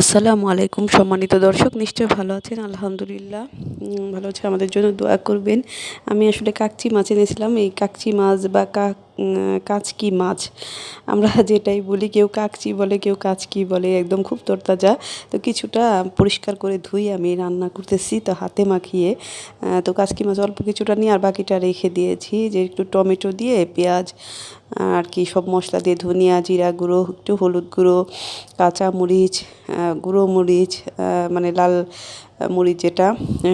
আসসালামু আলাইকুম সম্মানিত দর্শক নিশ্চয় ভালো আছেন? আলহামদুলিল্লাহ। ভালো আছে, আমাদের জন্য দোয়া করবেন। আমি আসলে কাকচি মাছ এনেছিলাম। এই কাকচি মাছ বা কাক কাচকি মাছ? আমরা যেটাই বলি, কেউ কাকচি বলে, কেউ কাচকি বলে, একদম খুব তরতাজা। তো কিছুটা পরিষ্কার করে ধুই আমি রান্না করতেছি, তো হাতে মাখিয়ে। তো কাচকি মাছ অল্প কিছুটা নিয়ে আর বাকিটা রেখে দিয়েছি। যে একটু টমেটো দিয়ে, পেঁয়াজ আর কি সব মশলা দিয়ে ধনিয়া, জিরা গুঁড়ো, একটু হলুদ গুঁড়ো, কাঁচা মরিচ গুঁড়ো মরিচ মানে লাল মরিচ যেটা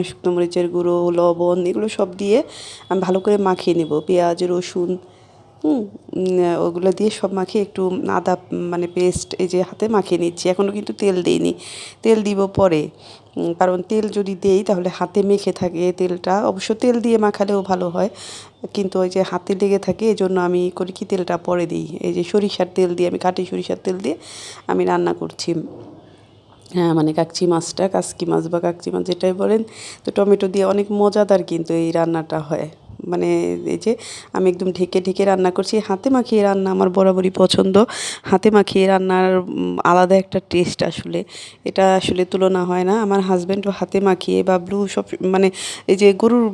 শুকনো মরিচের গুঁড়ো, লবণ, এগুলো সব দিয়ে আমি ভালো করে মাখিয়ে নেব। পেঁয়াজ, রসুন হুম ওগুলো দিয়ে সব মাখিয়ে একটু আদা মানে পেস্ট এই যে হাতে মাখিয়ে নিচ্ছি। এখনও কিন্তু তেল দিইনি। তেল দিব পরে। কারণ তেল যদি দেই তাহলে হাতে মেখে থাকে তেলটা। অবশ্য তেল দিয়ে মাখালেও ভালো হয়। কিন্তু ওই যে হাতে লেগে থাকে এই জন্য আমি করি কি তেলটা পরে দিই। এই যে সরিষার তেল দিয়ে, আমি কাটি সরিষার তেল দিয়ে আমি রান্না করছি। হ্যাঁ মানে কাকচি মাছটা, কাসকি মাছ বা কাকচি মাছ যেটাই বলেন, তো টমেটো দিয়ে অনেক মজাদার কিন্তু এই রান্নাটা হয়। মানে এই যে আমি একদম ঢেকে ঢেকে রান্না করছি। হাতে মাখিয়ে রান্না আমার বরাবরই পছন্দ। হাতে মাখিয়ে রান্নার আলাদা একটা টেস্ট আসলে। এটা আসলে তুলনা হয় না। আমার হাজব্যান্ডও হাতে মাখিয়ে বা ব্লু সব মানে এই যে গরুর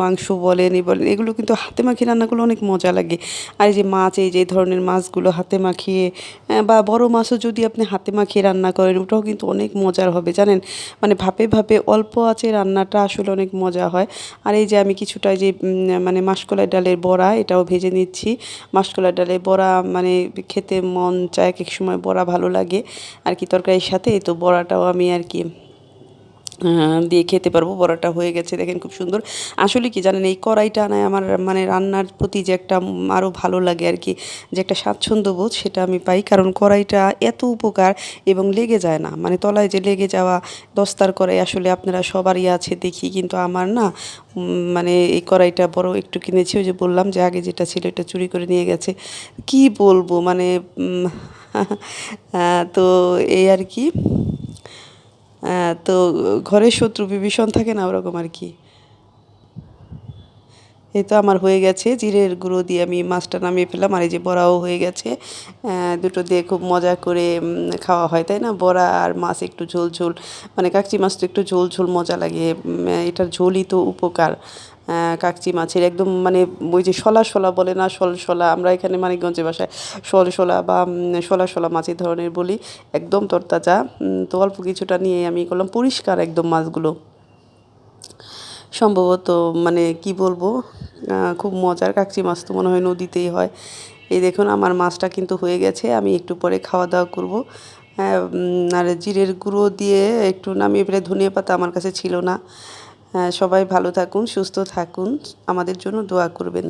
মাংস বলেন, এই বলেন, এগুলো কিন্তু হাতে মাখিয়ে রান্নাগুলো অনেক মজা লাগে। আর এই যে মাছ, এই যে ধরনের মাছগুলো হাতে মাখিয়ে বা বড় মাছও যদি আপনি হাতে মাখিয়ে রান্না করেন, ওটাও কিন্তু অনেক মজার হবে, জানেন? মানে ভাপে ভাপে অল্প আছে রান্নাটা, আসলে অনেক মজা হয়। আর এই যে আমি কিছুটা যে মানে মাসকলাই ডালের বড়া, এটাও ভেজে নিচ্ছি। মাসকলাই ডালের বড়া মানে খেতে মন চায়, এক এক সময় বড়া ভালো লাগে। আর কি তরকারির সাথে তো বড়াটাও আমি আর কি দিয়ে খেতে পারব বড়াটা হয়ে গেছে, দেখেন খুব সুন্দর। আসলে কি জানেন, এই কড়াইটা আনায় আমার মানে রান্নার প্রতি যে একটা আরও ভালো লাগে আর কি, যে একটা স্বাচ্ছন্দ্য বোধ সেটা আমি পাই, কারণ কড়াইটা এত উপকার এবং লেগে যায় না। মানে তলায় যে লেগে যাওয়া দস্তার কড়াই আসলে আপনারা সবারই আছে, দেখি। কিন্তু আমার না মানে এই কড়াইটা বড় একটু কিনেছি, ওই যে বললাম যে আগে যেটা ছিল এটা চুরি করে নিয়ে গেছে। কি বলব মানে তো এই আর কি। তো ঘরের শত্রু বিভীষণ থাকে না ওরকম আর কি। এই তো আমার হয়ে গেছে, জিরের গুঁড়ো দিয়ে আমি মাছটা নামিয়ে ফেললাম, আর এই যে বড়াও হয়ে গেছে। দুটো দিয়ে খুব মজা করে খাওয়া হয়, তাই না? বড়া আর মাছ একটু ঝোল ঝোল মানে কাকচি মাছ তো একটু ঝোল ঝোল মজা লাগে এটার ঝোলই তো উপকার। কাকচি মাছের একদম মানে ওই যে শলা শলা বলে না শল শলা আমরা এখানে মানিকগঞ্জে বাসায় শল শলা বা শলা শলা মাছ এই ধরনের বলি একদম তরতাজা। তো অল্প কিছুটা নিয়ে আমি করলাম পরিষ্কার একদম মাছগুলো। সম্ভবত মানে কি বলব খুব মজার কাকচি মাছ তো মনে হয় নদীতেই হয়। এই দেখুন আমার মাছটা কিন্তু হয়ে গেছে আমি একটু পরে খাওয়া দাওয়া করব। হ্যাঁ, আর জিরের গুঁড়ো দিয়ে একটু নামিয়ে ফেলে ধনিয়া পাতা আমার কাছে ছিল না। সবাই ভালো থাকুন সুস্থ থাকুন। আমাদের জন্য দোয়া করবেন।